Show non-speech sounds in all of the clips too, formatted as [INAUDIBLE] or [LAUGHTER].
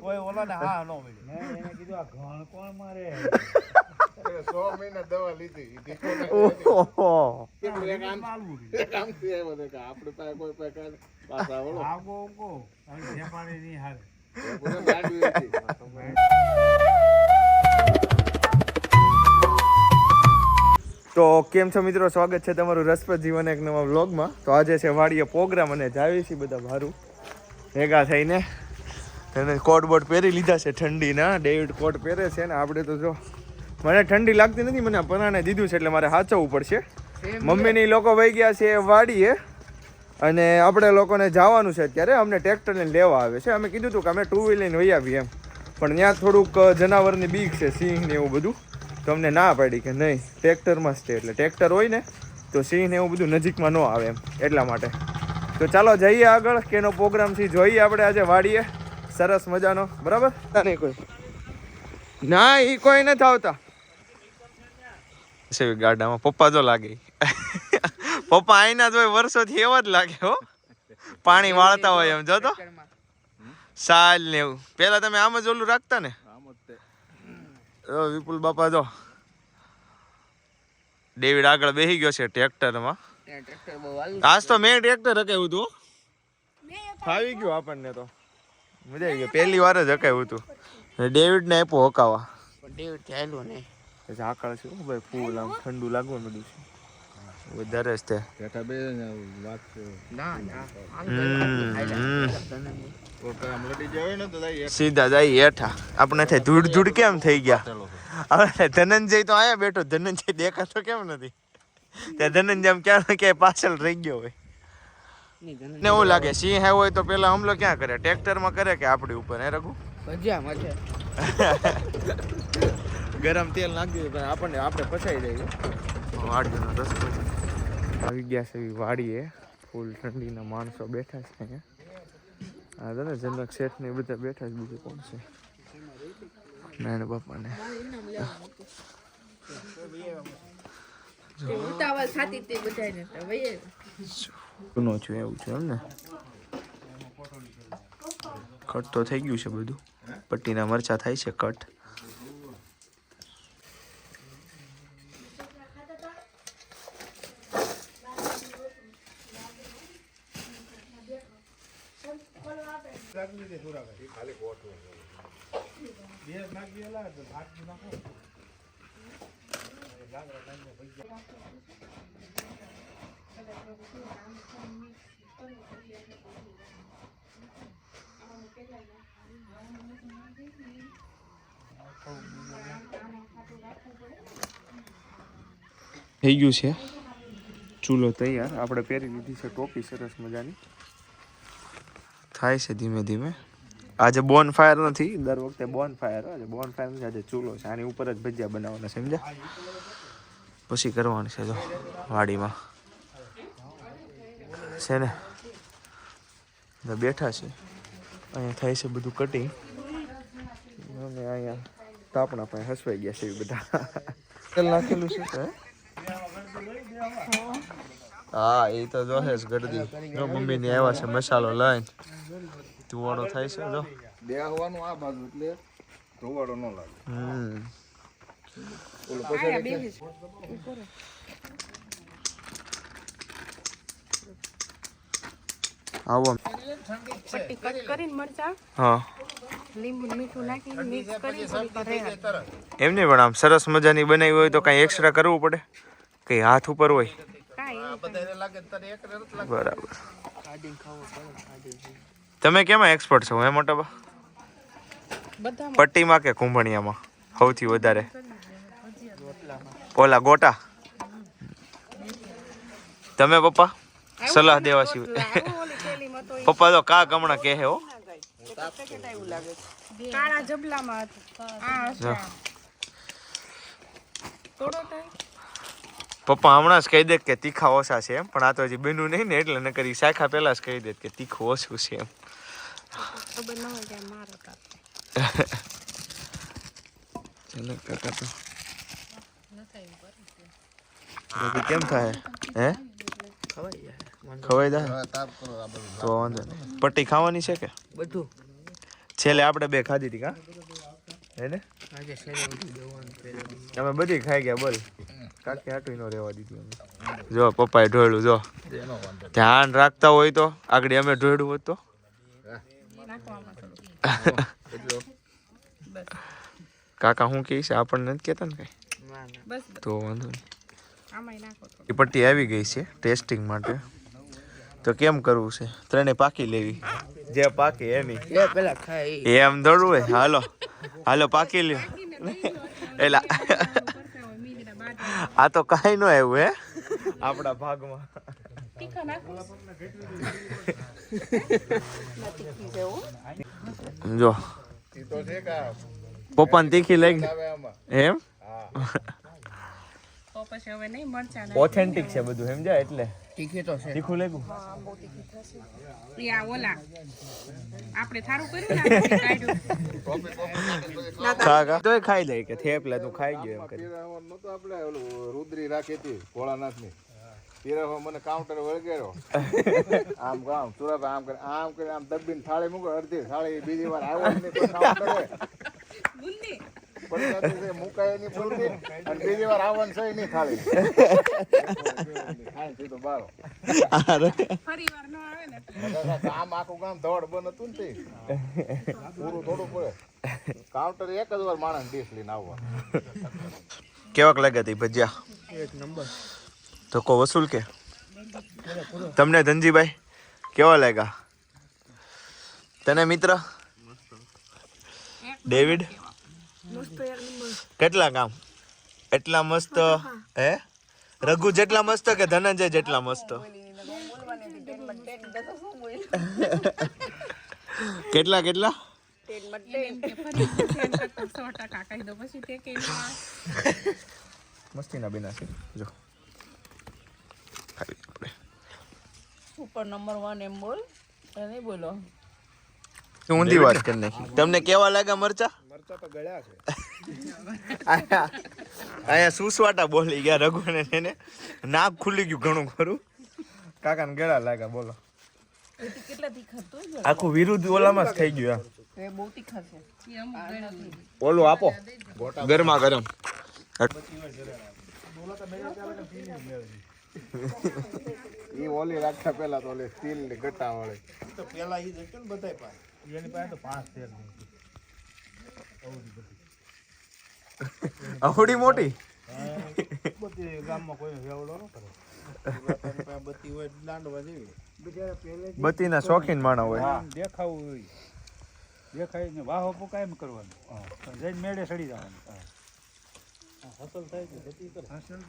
કોઈ ઓલા ને હા નો મળ્યો. મેં એને કીધું આ ઘણ કોણ મારે? સો મહિના દવા લીધી. ઓહો. પાસે કોઈ પાસે પાછા આગો હવે નહીં તો કેમ છો મિત્રો? સ્વાગત છે તમારું રસપ્રદ જીવન એક નવા વ્લોગમાં તો આજે છે વાડીએ પ્રોગ્રામ અને જાવી છીએ બધા ભારું. ભેગા થઈને એને કોટ બોટ પહેરી લીધા છે ઠંડીના. ડેવિડ કોટ પહેરે છે ને આપણે તો જો મને ઠંડી લાગતી નથી મને પરાણે દીધું છે એટલે મારે સાચવવું પડશે. મમ્મીની લોકો વહી ગયા છે વાડીએ અને આપણે લોકોને જવાનું છે અત્યારે. અમને ટ્રેક્ટરને લેવા આવે છે. અમે કીધું હતું કે અમે ટુ વ્હીલરને વહી આવીએ એમ. પણ ત્યાં થોડુંક જનાવરની બીક છે સિંહ ને એવું બધું. તો અમને ના પાડી કે નહીં ટ્રેક્ટરમાં જ છે એટલે ટ્રેક્ટર હોય ને તો સિંહ ને એવું બધું નજીકમાં ન આવે એમ એટલા માટે. તો ચાલો જઈએ આગળ કેનો પ્રોગ્રામથી જોઈએ આપણે આજે વાડીએ. સરસ મજાનો બરાબર? નહીં કોઈ. ના એ કોઈ નથી આવતા. સેવી ગાડામાં પપ્પા જો લાગે. પપ્પા આઈના જ હોય વર્ષોથી એવા જ લાગે હો. પાણી વાળતા હોય એમ જો તો. સાલ ને એવું. પેલા તમે આમ જ ઓલું રાખતા ને? આમ જ તે ઓ વિપુલ બાપા જો. ડેવિડ આગળ બેસી ગયો છે ટ્રેક્ટરમાં. આજ તો મેં ટ્રેક્ટર હકાવ્યું હતું ફાવી ગયું આપણને તો. મજા આવી ગઈ. પહેલી વાર જ હકાવ્યું હતું ડેવિડ ને આપ્યો હકાવા ઝાકળ છે ભાઈ ફૂલ આમ ઠંડુ લાગવા મળ્યું છે. વધારે જ તે. સીધા જાય હેઠા. આપણે થાય ધૂળ ધૂળ કેમ થઈ ગયા? હવે ધનંજય તો આયા બેઠો. ધનંજય દેખાતો કેમ નથી? ત્યાં ધનન જેમ ક્યાં કે પાછળ રહી ગયો હોય. ને એવું લાગે સિંહ હોય તો પેલા હમલો ક્યાં કરે? ટ્રેક્ટરમાં કરે કે આપણી ઉપર હે રઘુ? [LAUGHS] ગરમ તેલ નાખી પણ આપણને આપણે પછાઈ દઈએ વાડીનો રસ્તો આવી ગયા છે વાડીએ. ફૂલ ઠંડીના માણસો બેઠા છે અહીંયા. હા જનક શેઠ ને બધા બેઠા જ બીજું કોણ છે? નાના બાપાને. ઉતાવળ થતી તે બધાને તો છું એવું છે એમ ને? કટ તો થઈ ગયું છે બધું. પટ્ટીના મરચા થાય છે કટ. થઈ ગયું છે. ચૂલો તૈયાર. આપણે પહેરી લીધી છે ટોપી. સરસ મજાની. થાય છે ધીમે ધીમે. આજે બોન ફાયર નથી. દર વખતે બોન ફાયર આજે બોન ફાયર નથી. આજે ચૂલો છે. આની ઉપર જ ભજીયા બનાવવાના સમજ્યા? પછી કરવાની છે જો વાડીમાં. છે ને? બેઠા છે. અહીંયા થાય છે બધું કટિંગ અને અહીંયા તાપણા પાસે હસવાઈ ગયા છે એ બધા. તેલ નાખેલું છે? હે? હા એ તો જો છે ગરદી. જો મમ્મી ને આવ્યા છે મસાલો લઈને. ધુવાડો થાય છે જો. બે હોવાનું આ બાજુ એટલે ધુવાડો ન લાગે. હમ. આવો પટ્ટી કટ કરીને મરચા હા લીંબુ મીઠું નાખીને મિક્સ કરી થોડીક વાર રહેવા એમ નહીં પણ આમ સરસ મજાની બનાવી હોય તો કાંઈ એક્સ્ટ્રા કરવું પડે કઈ હાથ ઉપર હોય કાંઈ એવું બધાને લાગે તો તારે એક રત લાગે બરાબર તમે કેમાં એક્સપર્ટ છો હે મોટા બા પટ્ટીમાં કે કુંભણિયામાં સૌથી વધારે ઓલા ગોટા. તમે પપ્પા? સલાહ દેવા સિવાય. [LAUGHS] પપ્પા તો કા કમણા કહે હો. પપ્પા હમણાં જ કહી દે કે તીખા ઓછા છે એમ પણ આ તો હજી બેનું નહીં ને એટલે ન કરી શાખા પહેલા જ કહી દે કે તીખું ઓછું છે એમ. [LAUGHS] ચાલો કાકા તો. બાકી કેમ થાય? હે? ખવાઈ જાય? તો વાંધો નહીં. પટ્ટી ખાવાની છે કે? બધું. છેલ્લે આપણે બે ખાધી હતી કા? હે ને? અમે બધી ખાઈ ગયા બોલ. કાકી હાટું નો રહેવા દીધી અમે જો પપ્પાએ ઢોળ્યું જો. ધ્યાન રાખતા હોય તો આગળ અમે ઢોળ્યું હોત તો. [LAUGHS] કાકા હું કહીશ આપણને નથી કહેતા ને કઈ? તો વાંધો નહીં. એ પટ્ટી આવી ગઈ છે ટેસ્ટિંગ માટે. તો કેમ કરવું છે? ત્રણે પાકી લેવી. જે પાકી એની. એ પેલા એ એમ દોડવું હોય? હાલો. હાલો પાકી લ્યો. એલા. આ તો કાંઈ ન આવ્યું હે? આપણા ભાગમાં. જો. ઈ તો છે કે પપ્પાને તીખી લાગી. એમ? પછી હવે નહીં મરચા ઓથેન્ટિક છે બધું સમજાય? એટલે તીખી તો છે તીખું લાગ્યું યા ઓલા આપણે થારું કર્યું ને કાઢ્યું? ખા ખા. તોય ખાઈ લે કે થેપલા તું ખાઈ ગયો એમ કરી. નતો આપણે ઓલું રુદ્રી રાખી હતી ભોળાનાથની. પીરાવો મને કાઉન્ટર વળગેરો આમ કામ સુરત આમ કરે આમ કરે આમ દબીને થાળી મૂકો અડધી થાળી બીજી વાર આવ્યો નહીં કાઉન્ટર મુકાય નહીં પૂરતી [LAUGHS] અને બીજી વાર આવવાનું છે નહીં થાળી. ખાઈને સીધો બારો. ફરી વાર ન આવે ને આમ આખું કામ દોડ બંધ હતું ને તે. પૂરું થોડું પડે. કાઉન્ટર એક જ વાર માણસ ડીશ લઈને આવવા. કેવાક લાગ્યા તી ભજીયા? એક નંબર. તો કો વસૂલ કે? તમને ધનજીભાઈ કેવા લાગ્યા? તને મિત્ર? ડેવિડ? કેટલા કામ એટલા મસ્ત હે રઘુ જેટલા મસ્ત કે ધનંજય જેટલા મસ્ત? કેટલા કેટલા? મસ્તી ના બિના છે. જો. ખાવી ઉપર નંબર વન એમ બોલ. નહીં બોલો. ઊંધી વાત કરી નાખી. તમને કેવા લાગ્યા મરચા? મરચા તો ગળ્યા છે આયા સુસવાટા બોલી ગયા રઘુ ને એને. નાક ખુલી ગયું ઘણું ખરું. કાકાને ગળા લાગ્યા બોલો. તું આખું વિરુદ્ધ ઓલામાં જ થઈ ગયું એ એ ઓલું આપો. ગરમા ગરમ. ઈ ઓલી રાખતા પેલા તો ઓલી સ્ટીલની ગટ્ટા વાળી તો પેલા ઈ જ હતું ને બધાય પાસે. એની પાસે તો પાંચ તેર નહીં અહોડી મોટી? બધી ગામમાં કોઈ વેવડો ન કરે. બત્તી હોય લાંડવા જેવી બત્તીના શોખીન માણા હોય. દેખાવું હોય. દેખાય ને વાહો એમ કરવાનું. જઈને મેળે સડી જવાનું. હસલ થાય છે બત્તી કરે. હસલ?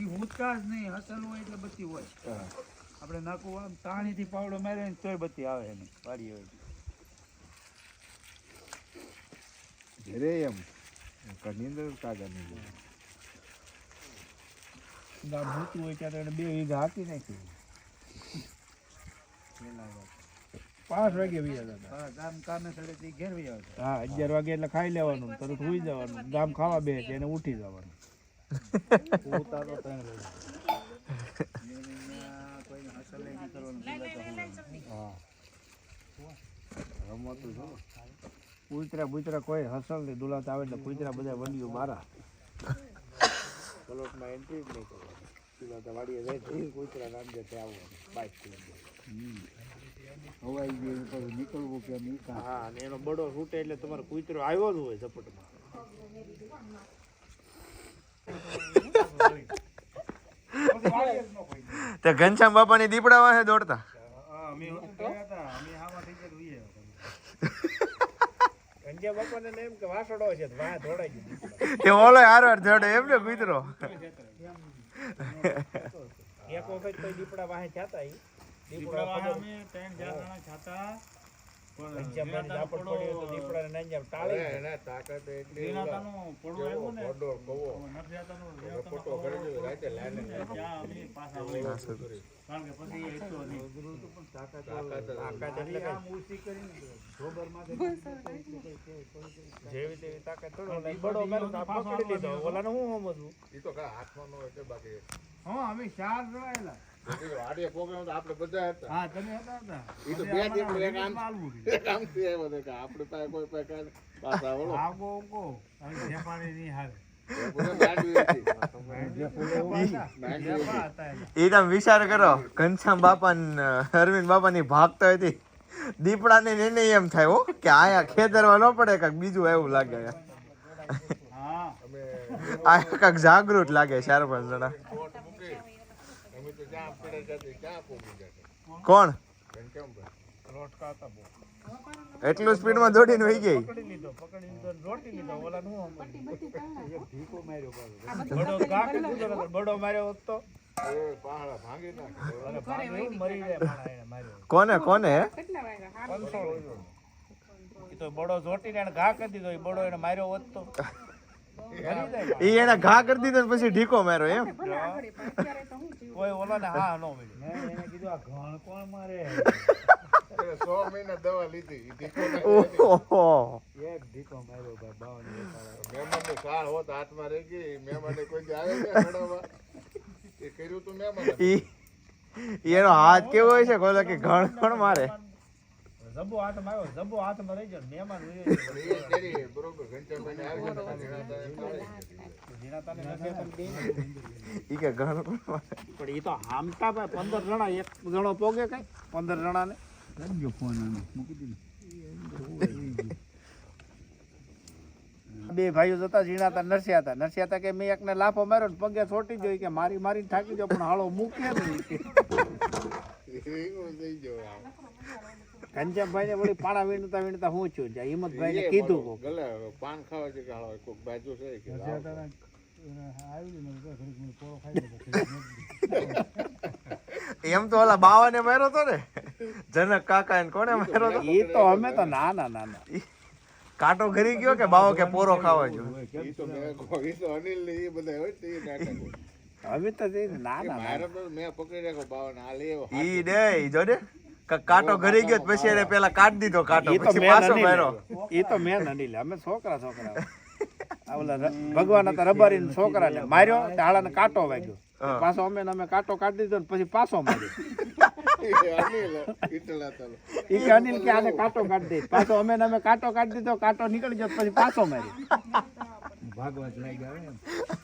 ઈ ઊંચકા જ નહીં. હસલ હોય એટલે બત્તી હોય. આપણે નાખવું આમ તાણીથી પાવડો મારે ને તોય બત્તી આવે એની. વાડી હોય. ઘરે એમ નીંદર કાગળ નહીં ગામ મોટું હોય ત્યારે એને બે વીઘા હાકી નાખી પાંચ વાગે વીઘા હતા હા, ગામ કામે સડે ઘેર વહી આવે હા અગિયાર વાગે એટલે ખાઈ લેવાનું તરત સુઈ જવાનું. ગામ ખાવા બે છે એને ઉઠી જવાનું. ઉતારો ત્રણ વાગે. નહીં રમતું છું કૂતરા બૂતરા કોઈ હસલ નહીં દુલાત આવે એટલે કૂતરા બધા વંડીઓ મારા. પ્લોટમાં એન્ટ્રી જ નહીં કરવાની. સીધા તો વાડીએ જાય કૂતરા નામ તે આવવાનું બાઇક હવાઈ ગયું તો નીકળવું કે નહીં હા અને એનો બડો છૂટે એટલે તમારો કૂતરો આવ્યો જ હોય ઝપટમાં. [LAUGHS] તે ઘનશ્યામ બાપાની દીપડા વાહે દોડતા? અમે ગયા હતા અમે આવા થઈ ગયા તો ઈ આવ્યા. એમ કે વાસડો છે તો વાહ દોડાઈ ગયું. એ ઓલો હાર હાર દોડે એમ ને કૂતરો. એક વખત કોઈ દીપડા વાહે જાતા દીપડા વાહે અમે ત્રણ ચાર જણા છાતા જાવ ના, ના, તાકાત ને તેવી તાકાત લીધો. ઓલાને હું સમજવું? એ તો કાંઈ હાથમાં ન બાકી. હા અમે ચાર જોયેલા વાડીએ program તો આપણે બધા હતા. હા તમે હતા હતા ઈ તો બે દીકરો એક આમ માલવું એક આમથી આવ્યો હતો કે આપણે પાસે કોઈ પાસે પાછા ઓલો આગો ઊંઘો હવે ઝેપાણી નહીં હાલે. એ તમે વિચાર કરો ઘનશ્યામ બાપા ને અરવિંદ બાપાની ભાગતો હતી. દીપડા ને એને એમ થાય હો કે આયા ખેતરવા ન પડે કાંઈક બીજું એવું લાગે. આયા આ કાંઈક જાગૃત લાગે ચાર પાંચ જણા કોટ મૂકી અમે તો જ્યાં પડે જતી ક્યાં પહોંચી જતા કોણ? એટલું સ્પીડમાં દોડીને વહી ગઈ? કોને કોને? બડો જોટીને એને ઘા કરી દીધો બડો એને માર્યો હોત તો. મરી જાય એ એને ઘા કરી દીધો પછી ઢીકો માર્યો એમ. કોઈ ઓલાને હા નો મેં એને કીધું આ ઘણ કોણ મારે? સો મહિના દવા લીધી ઈ ઢીકો નાખી ઓહો. એક ઢીકો માર્યો ભાઈ બાવન મહેમાનને સાળ હોત હાથમાં રહી ગઈ મહેમાનને કોઈ આવે છે મેળવવા? એ કર્યું તું મહેમાન ઈ ઈ એનો હાથ કેવો હોય છે કોલો કે ઘણ કોણ મારે? જબ્બો હાથમાં આવ્યો જબ્બો હાથમાં રહી ગયો મહેમાન હોય એ બરોબર આવી ને તો દે કે ઘણ પણ એ તો હામટા ભાઈ પંદર જણા એક જણો પોગે કઈ? પંદર જણાને. બે ભાઈઓ જતા ઝીણાતા નરસ્યા હતા નરસ્યા હતા કે મેં એકને લાફો માર્યો ને પગે છોટી ગયો કે મારી મારી થાકી ગયો પણ હાળો મૂકે નહીં. થઈ ગયો આમ. ઘનશ્યામભાઈ ને વળી પાણા વીણતા વીણતા હું છું જ્યાં હિંમતભાઈ ને કીધું ગલે પાન ખાવા છે કે હાલો કોક બાજુ છે કે એમ તો ઓલા બાવાને માર્યો તો ને? જનક કાકા ને કોને માર્યો તો? એ તો અમે તો ના ના ના ના. કાંટો ઘરી ગયો કે બાવો કે પોરો ખાવા જો ઈ તો મેં તો અનિલ ને એ બધા હોય તે નાટક અમે તો ના ના મેં પકડી રાખ્યો બાવન આ લેવો ઈ દે ઈ જો ને કાંટો ઘરી ગયો પછી એને પેલા કાઢ દીધો કાંટો પછી મેન પાછો માર્યો. એ તો મેન લે. અમે છોકરા છોકરા. ઓલા ભગવાન હતા રબારી છોકરાને માર્યો તાળાને કાંટો વાગ્યો. પાછો અમે અમે કાંટો કાઢી દીધો ને પછી પાછો માર્યો. અનિલ ઈ કે અનિલ કે આને કાંટો કાઢી દે. પાછો અમે અમે કાંટો કાઢી દીધો કાંટો નીકળી ગયો પછી પાછો માર્યો. લેવું કામ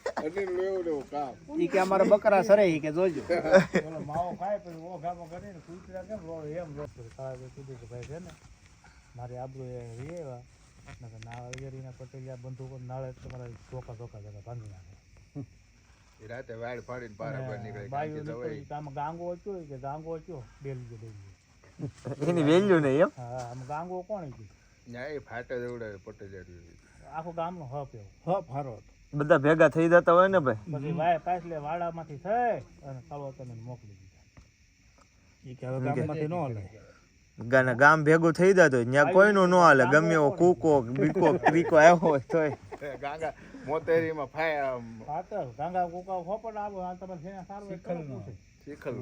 ઈ કે અમારે બકરા સરે ઈ કે જોજો. માવો ખાય પછી ઓઘામાં કરીને કૂતરા કેમ રોડ એમ રોડ કીધું કે ભાઈ છે ને મારી આબરૂ એ આવ્યા. નકર ના અગિયારીના પટેલિયા બંધુકો નાળે તમારા ચોખા ચોખા જગા ભાંગી નાખે. રાતે વાડ ફાડીને પારા પર નીકળે બાયું નીકળી આમ ગાંગો ઓચ્યો કે ગાંગો ઓચ્યો બે લીધો બે લીધો એની વેલ્યુ નહીં એમ? હા આમ ગાંગો કોણ કીધું ન્યા એ ફાટે દેવડાવે પટેલિયા આખું ગામનો હપ એવો. હપ હારો હતો. બધા ભેગા થઈ જતા હોય ને ભાઈ? પછી વાય પાછલે વાડામાંથી થઈ અને કાળો તને મોકલી દીધા. ઈ કે હવે ગામમાંથી નો હલે. ગાના ગામ ભેગું થઈ જતું હોય ત્યાં કોઈનું ન હાલે. ગમે એવો કૂકો બીકો ક્રીકો આવ્યો હોય તોય. ગાંગા મોતેરીમાં ફાય પાતર ગાંગા કૂકા ફોપડ આવો આ તમારે છે સારું શીખલ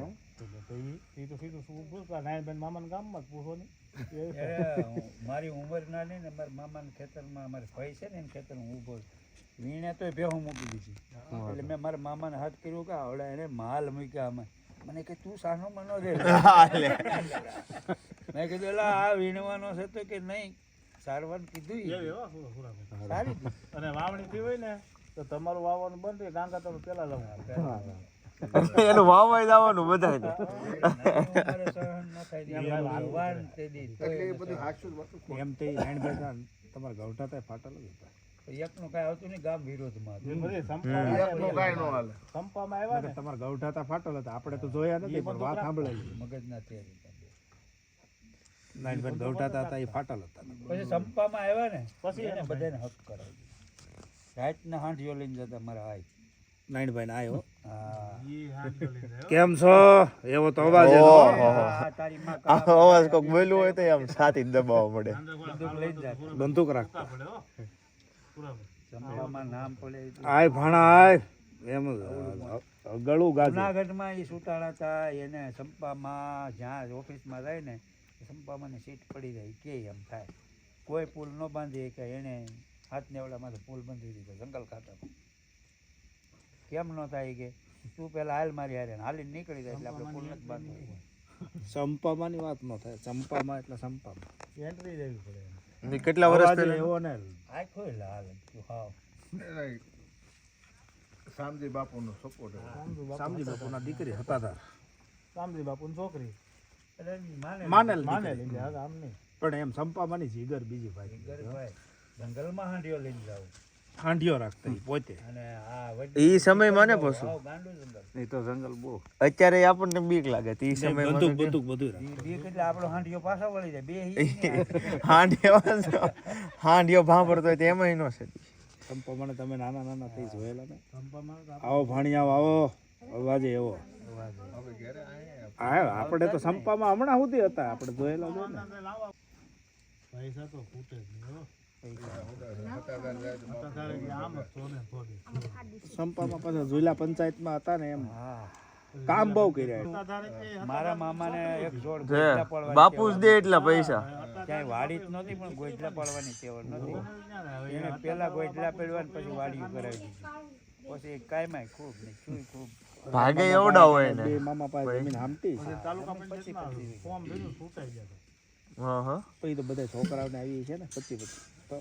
ઈ ઈ તો સીધું શું પૂછતા નાયણબેન મામાના ગામમાં જ પૂછો નહીં મારી ઉંમર ના નહીં ને મારા મામાના ખેતરમાં અમારે ભાઈ છે ને ખેતર ખેતરમાં ઊભો છે. વીણે તોય ભેહું મૂકી દીધી. એટલે મેં મારા મામાને હાથ કર્યું કે આવડે એને માલ મૂક્યા અમે. મને કે તું સાનો મનો રે. [LAUGHS] મેં કીધું એલા આ વીણવાનો છે તો કે નહીં? સારવાર કીધું. સારી અને વાવણી થઈ હોય ને તો તમારું વાવવાનું બંધ રહે ગાંગા તમે પેલા લઉં એનું વાવાઈ જવાનું તે. એટલે બધું એમ તે તમારા ગૌઠા થાય ફાટેલો જ હતા. એકનું કાંઈ આવતું નહીં ગામ વિરોધમાં. હતું. બધી સંપામાં એકનું કાંઈ ન હાલે. સંપામાં આવ્યા ને તમારા ગૌઠા તા હતા. આપણે તો જોયા નથી પણ વાત સાંભળેલી મગજના તેલ હતા. ગૌઠાતા હતા એ ફાટેલ હતા. પછી સંપામાં આવ્યા ને પછી પછી એને એને બધાને હક કરાવી રાતના હાંઠીઓ લઈને જતા મારા આઈ નાઈનભાઈ ને આવ્યો. કેમ છો? એવો તો અવાજ એનો. આ તારી માં આ અવાજ કોક બોલ્યું હોય તો એમ છાતી દબાવવા મળે ગોળા બંદૂક લઈ સંપામાં નામ પડે આય ભાણા આય. એમ ગળું ગાજે. જુનાગઢમાં એ સુતાડા હતા એને સંપામાં જ્યાં ઓફિસમાં જાય ને સંપામાં સીટ પડી જાય કે એમ થાય. કોઈ પુલ ન બાંધી કે એને હાથ નેવડામાં પુલ બાંધી દીધો જંગલ ખાતામાં. કેમ ન થાય કે? તું પેલા હાલ મારી હારે હાલી નીકળી જાય એટલે આપણે પુલ નથી બાંધવું સંપામાંની વાત ન થાય. ચંપામાં એટલે સંપામાં. એન્ટ્રી દેવી પડે. એમ. ને કેટલા વર્ષ પહેલા? એવો ને આખો લાલ. તું હાવ. શામજી બાપુનો સપોર્ટ શામજી બાપુના દીકરી હતા તાર. શામજી બાપુની છોકરી. એટલે માને માનેલ માનેલ એટલે આમ નહીં પણ એમ સંપામાંની જીગર બીજી ભાઈ. ભાઈ. જંગલમાં હાંડિયો લઈને જાવ હાંડિયો રાખતા ઈ પોતે. અને આ વડી ઈ સમયમાં ને પશુ જંગલ. એ તો જંગલ બહુ. અત્યારે આપણને બીક લાગે તે ઈ સમયમાં બધું બધું રાખે. એટલે આપણો હાંડીઓ પાછા વળી જાય. બે [LAUGHS] હાંડિયો હાંડિયો ભાંભરતો હોય તો એમાં નો છે. સંપામાં તમે નાના નાના થઈ જોયેલા ને. આવો ભાણી આવો અવાજે એવો. આપણે તો સંપામાં હમણાં સુધી હતા. આપણે જોયેલા પૈસા તો ફૂટે સંપામાં પાછા ઝુલા પંચાયતમાં હતા ને એમ. કામ બહુ કર્યા મારા મામાને એક જોડ પડવાની બાપુ જ દે એટલા પૈસા. ક્યાંય વાડી જ પણ પડવાની તેવડ નહોતી. એને પેલા ગોઈઠલા પડવા પછી વાડીયું કરાવી દીધી. પછી કાયમાય ખૂબ ને શું ખૂબ. ભાગે એવડા હોય ને મામા પાસે જમીન હામટી હા હા પછી તો બધા છોકરાઓને આવી છે ને પચી પચી તો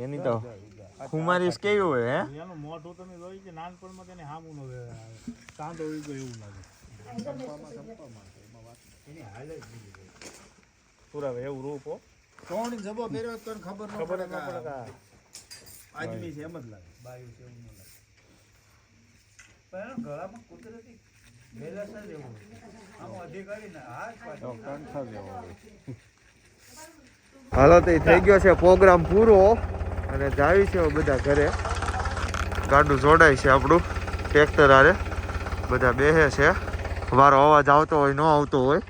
એની તો ખુમારીશ કેવી હોય હે? એનું મોઢું તમે જોઈ કે નાનપણમાં તેને હામું ન કાંદો હોય ગયો એવું લાગે. પુરાવે એવું રૂપ હો. કોણ જબો પહેર્યો તો ખબર ન પડે કે. છે એમ જ લાગે. બાયું છે એવું ન લાગે. પણ ગળામાં કુદરતી બેલેન્સ જ એવું આમ અધિકારી ને હાથ પાછળ હાલો તો થઈ ગયો છે પ્રોગ્રામ પૂરો. અને જાવી છે બધા ઘરે. ગાડું જોડાય છે આપણું. ટ્રેક્ટર આરે બધા બેસે છે. વારો અવાજ આવતો હોય, ન આવતો હોય.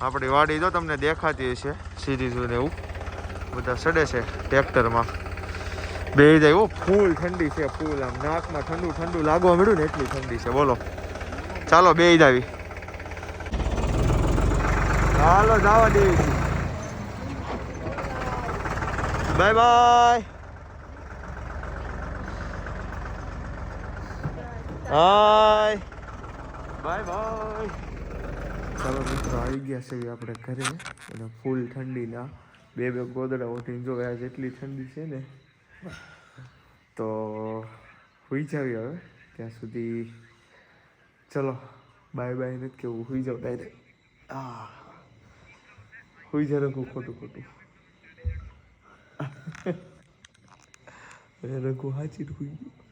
આપણી વાડી જો તમને દેખાતી હશે, સીધી ને એવું. બધા સડે છે ટ્રેક્ટરમાં બે જાય. ઓ, ફૂલ ઠંડી છે, ફૂલ આમ નાકમાં ઠંડુ ઠંડુ લાગવા મળ્યું ને એટલી ઠંડી છે. બોલો. ચાલો બે આવી હાલો, જવા દેવી છીએ bye bye hi bye bye ચાલો મિત્રો આવી ગયા છે આપણે ઘરે. અને ફૂલ ઠંડીના બે બે ગોદડા ઉઠીને જો આ જેટલી ઠંડી છે ને તો હોઈ જાવી હવે. ત્યાં સુધી ચલો બાય બાય નથી કેવું હોઈ જાવ ડાયરેક્ટ આ હુઈ જા ખોટું ખોટું. [LAUGHS] રઘુ હાચી હુઈ ગયો.